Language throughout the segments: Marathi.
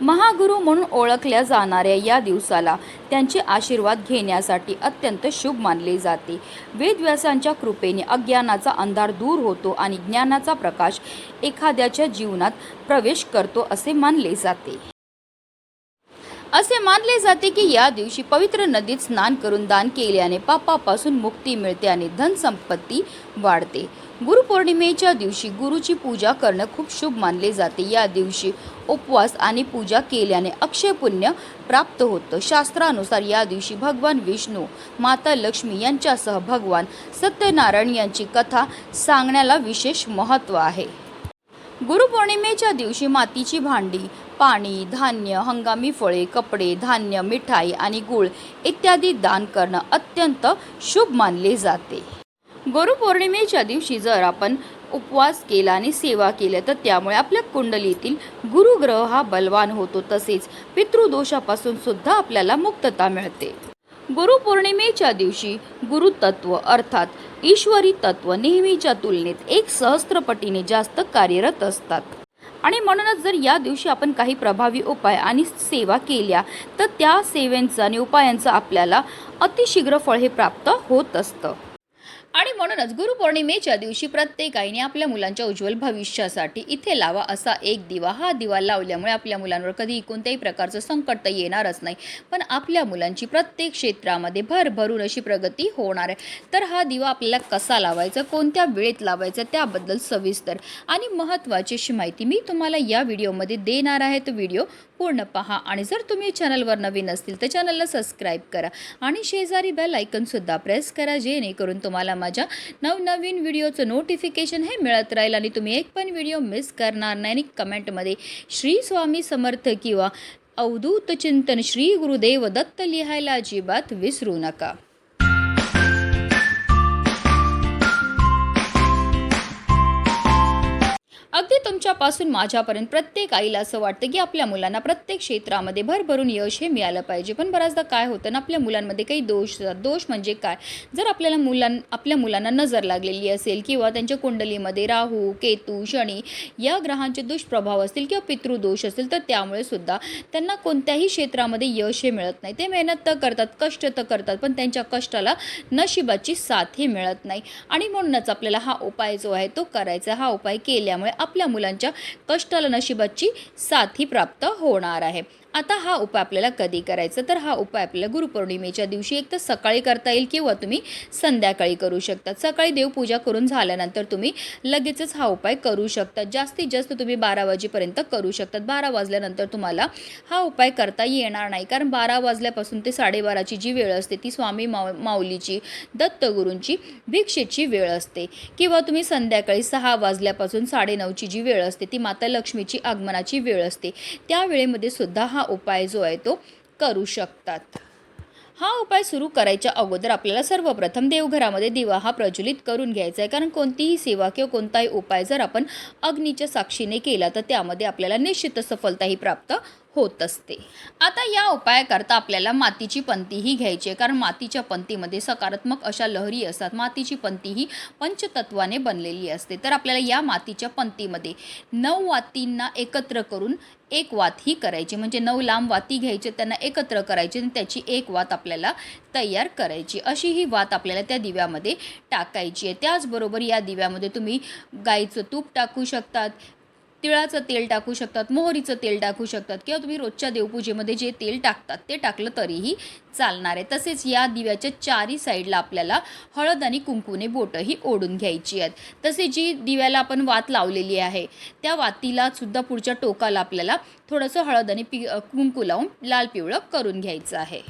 महागुरु म्हणून ओळखल्या जाणाऱ्या या दिवसाला त्यांचे आशीर्वाद घेण्यासाठी अत्यंत शुभ मानले जाते. वेदव्यासांच्या कृपेने अज्ञानाचा अंधार दूर होतो आणि ज्ञानाचा प्रकाश एखाद्याच्या जीवनात प्रवेश करतो असे मानले जाते. असे मानले जाते की या दिवशी पवित्र नदीत स्नान करून दान केल्याने पापापासून मुक्ती मिळते आणि धनसंपत्ती वाढते. गुरुपौर्णिमेच्या दिवशी गुरुची पूजा करणं खूप शुभ मानले जाते. या दिवशी उपवास आणि पूजा केल्याने अक्षय पुण्य प्राप्त होतं. शास्त्रानुसार या दिवशी भगवान विष्णू माता लक्ष्मी यांच्यासह भगवान सत्यनारायण यांची कथा सांगण्याला विशेष महत्त्व आहे. गुरुपौर्णिमेच्या दिवशी मातीची भांडी पाणी धान्य हंगामी फळे कपडे धान्य मिठाई आणि गूळ इत्यादी दान करणं अत्यंत शुभ मानले जाते. गुरुपौर्णिमेच्या दिवशी जर आपण उपवास केला आणि सेवा केल्या तर त्यामुळे आपल्या कुंडलीतील गुरुग्रह हा बलवान होतो. तसेच पितृदोषापासून सुद्धा आपल्याला मुक्तता मिळते. गुरुपौर्णिमेच्या दिवशी गुरुतत्व अर्थात ईश्वरी तत्व नेहमीच्या तुलनेत एक सहस्त्रपटीने जास्त कार्यरत असतात. आणि म्हणूनच जर या दिवशी आपण काही प्रभावी उपाय आणि सेवा केल्या तर त्या सेवेंचं आणि उपायांचं आपल्याला अतिशीघ्र फळ हे प्राप्त होत असतं. आणि म्हणूनच गुरुपौर्णिमेच्या दिवशी प्रत्येक आईने आपल्या मुलांच्या उज्ज्वल भविष्यासाठी इथे लावा असा एक दिवा. हा दिवा लावल्यामुळे आपल्या मुलांवर कधी कोणत्याही प्रकारचं संकट तर येणारच नाही. पण आपल्या मुलांची प्रत्येक क्षेत्रामध्ये भरभरून अशी प्रगती होणार आहे. तर हा दिवा आपल्याला कसा लावायचा कोणत्या वेळेत लावायचा त्याबद्दल सविस्तर आणि महत्त्वाची अशी माहिती मी तुम्हाला या व्हिडिओमध्ये देणार आहे. तो व्हिडिओ पूर्ण पहा आणि जर तुम्ही चॅनलवर नवीन असतील तर चॅनलला सबस्क्राईब करा आणि शेजारी बेल आयकनसुद्धा प्रेस करा जेणेकरून तुम्हाला माझ्या नवनवीन व्हिडिओचं नोटिफिकेशन हे मिळत राहील आणि तुम्ही एक पण व्हिडिओ मिस करणार नाही आणि कमेंटमध्ये श्री स्वामी समर्थ किंवा अवधूत चिंतन श्री गुरुदेव दत्त लिहायला अजिबात विसरू नका. अगदी तुमच्यापासून माझ्यापर्यंत प्रत्येक आईला असं वाटतं की आपल्या मुलांना प्रत्येक क्षेत्रामध्ये भरभरून यश हे मिळालं पाहिजे. पण बऱ्याचदा काय होतं ना आपल्या मुलांमध्ये काही दोष असतात. दोष म्हणजे काय? जर आपल्याला मुलां आपल्या मुलांना नजर लागलेली असेल किंवा त्यांच्या कुंडलीमध्ये राहू केतू शनी या ग्रहांचे दुष्प्रभाव असतील किंवा पितृदोष असेल तर त्यामुळे सुद्धा त्यांना कोणत्याही क्षेत्रामध्ये यश हे मिळत नाही. ते मेहनत तर करतात कष्ट तर करतात पण त्यांच्या कष्टाला नशिबाची साथ हे मिळत नाही. आणि म्हणूनच आपल्याला हा उपाय जो आहे तो करायचा हा उपाय केल्यामुळे आपल्या मुलांच्या कष्टाला नशिबाची साथी प्राप्त होणार आहे. आता हा उपाय आपल्याला कधी करायचा? तर हा उपाय आपल्याला गुरुपौर्णिमेच्या दिवशी एक तर सकाळी करता येईल किंवा तुम्ही संध्याकाळी करू शकता. सकाळी देवपूजा करून झाल्यानंतर तुम्ही लगेचच हा उपाय करू शकता. जास्तीत जास्त तुम्ही बारा वाजेपर्यंत करू शकतात बारा वाजल्यानंतर तुम्हाला हा उपाय करता येणार नाही. कारण बारा वाजल्यापासून ते साडेबाराची जी वेळ असते ती स्वामी माव माऊलीची दत्तगुरूंची भिक्षेची वेळ असते. किंवा तुम्ही संध्याकाळी सहा वाजल्यापासून साडेनऊची जी वेळ असते ती माता लक्ष्मीची आगमनाची वेळ असते. त्या वेळेमध्ये सुद्धा हा उपाय जो आहे तो करू शकतात. हा उपाय सुरू करायच्या अगोदर आपल्याला सर्वप्रथम देवघरामध्ये दिवा हा प्रज्वलित करून घ्यायचा आहे. कारण कोणतीही सेवा किंवा कोणताही उपाय जर आपण अग्नीच्या साक्षीने केला तर त्यामध्ये आपल्याला निश्चित सफलताही प्राप्त होत असते. आता या उपायाकरता आपल्याला मातीची पंती ही घ्यायची आहे. कारण मातीच्या पंतीमध्ये सकारात्मक अशा लहरी असतात. मातीची पंती ही पंचतत्वाने बनलेली असते. तर आपल्याला या मातीच्या पंतीमध्ये नऊ वातींना एकत्र करून एक वात ही करायची. म्हणजे नऊ लांब वाती घ्यायचे त्यांना एकत्र करायचे आणि त्याची एक वात आपल्याला तयार करायची. अशी ही वात आपल्याला त्या दिव्यामध्ये टाकायची आहे. त्याचबरोबर या दिव्यामध्ये तुम्ही गाईचं तूप टाकू शकतात तिळाचं तेल टाकू शकतात मोहरीचं तेल टाकू शकतात किंवा तुम्ही रोजच्या देवपूजेमध्ये जे तेल टाकतात ते टाकलं तरीही चालणार आहे. तसेच या दिव्याच्या चारी साईडला आपल्याला हळद आणि कुंकूने बोटंही ओढून घ्यायची आहेत. तसे जी दिव्याला आपण वात लावलेली आहे त्या वातीला सुद्धा पुढच्या टोकाला आपल्याला थोडंसं हळद आणि पि कुंकू लावून लाल पिवळं करून घ्यायचं आहे.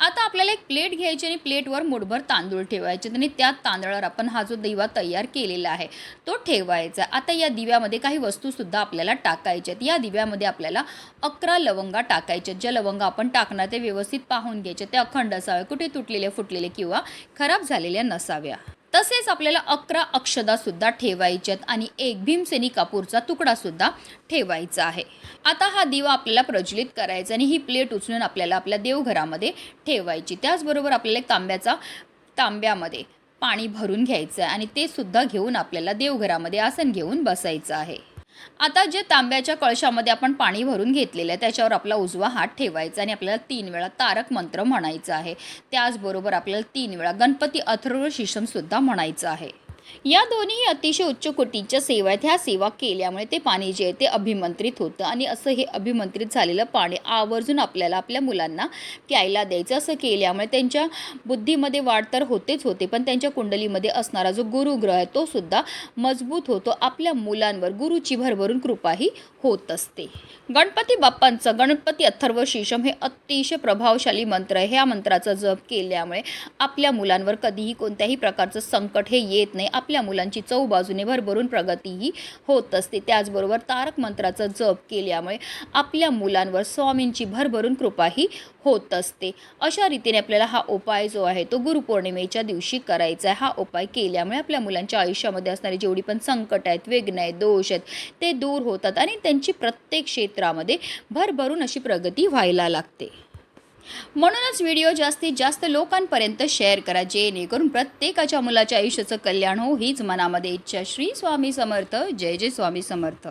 आता आपल्याला एक प्लेट घ्यायची आणि प्लेटवर मुठभर तांदूळ ठेवायचे आणि त्या तांदळावर आपण हा जो दिवा तयार केलेला आहे तो ठेवायचा आता या दिव्यामध्ये काही वस्तूसुद्धा सुद्धा आपल्याला टाकायच्या आहेत. या दिव्यामध्ये आपल्याला अकरा लवंगा टाकायच्या ज्या लवंगा आपण टाकणार ते व्यवस्थित पाहून घ्यायचे. ते अखंड असावे कुठे तुटलेले फुटलेले किंवा खराब झालेल्या नसाव्या. तसेच आपल्याला अकरा अक्षदासुद्धा ठेवायच्यात आणि एक भीमसेनी कापूरचा तुकडासुद्धा ठेवायचा आहे. आता हा दिवा आपल्याला प्रज्वलित करायचा आणि ही प्लेट उचलून आपल्याला आपल्या देवघरामध्ये ठेवायची. त्याचबरोबर आपल्याला एक तांब्याचा तांब्यामध्ये पाणी भरून घ्यायचं आहे आणि ते सुद्धा घेऊन आपल्याला देवघरामध्ये आसन घेऊन बसायचं आहे. आता जे तांब्याच्या कळशामध्ये आपण पाणी भरून घेतलेलं आहे त्याच्यावर आपला उजवा हात ठेवायचा आणि आपल्याला तीन वेळा तारक मंत्र म्हणायचं आहे. त्याचबरोबर आपल्याला तीन वेळा गणपती अथर्व सुद्धा म्हणायचं आहे. या दोन्ही अतिशय उच्च कोटीच्या सेवा आहेत. ह्या सेवा केल्यामुळे ते पाणी जे आहे ते अभिमंत्रित होतं आणि असं हे अभिमंत्रित झालेलं पाणी आवर्जून आपल्याला आपल्या मुलांना प्यायला द्यायचं. असं केल्यामुळे त्यांच्या बुद्धीमध्ये वाढ तर होतेच होते पण त्यांच्या कुंडलीमध्ये असणारा जो गुरुग्रह आहे तो सुद्धा मजबूत होतो. आपल्या मुलांवर गुरुची भरभरून कृपाही होत असते. गणपती बाप्पांचं गणपती अथर्व शीशम हे अतिशय प्रभावशाली मंत्र आहे. ह्या मंत्राचा जप केल्यामुळे आपल्या मुलांवर कधीही कोणत्याही प्रकारचं संकट हे येत नाही. आपल्या मुलांची चौ बाजूने भरभरून प्रगतीही होत असते. त्याचबरोबर तारक मंत्राचा जप केल्यामुळे आपल्या मुलांवर स्वामींची भरभरून कृपाही होत असते. अशा रीतीने आपल्याला हा उपाय जो आहे तो गुरुपौर्णिमेच्या दिवशी करायचा आहे. हा उपाय केल्यामुळे आपल्या मुलांच्या आयुष्यामध्ये असणारी जेवढी पण संकट आहेत विघ्न आहेत दोष आहेत ते दूर होतात आणि त्यांची प्रत्येक क्षेत्रामध्ये भरभरून अशी प्रगती व्हायला लागते. म्हणूनच व्हिडिओ जास्तीत जास्त लोकांपर्यंत शेअर करा जेणेकरून प्रत्येकाच्या मुलाच्या आयुष्याचं कल्याण हो हीच मनामध्ये इच्छा. श्री स्वामी समर्थ. जय जय स्वामी समर्थ.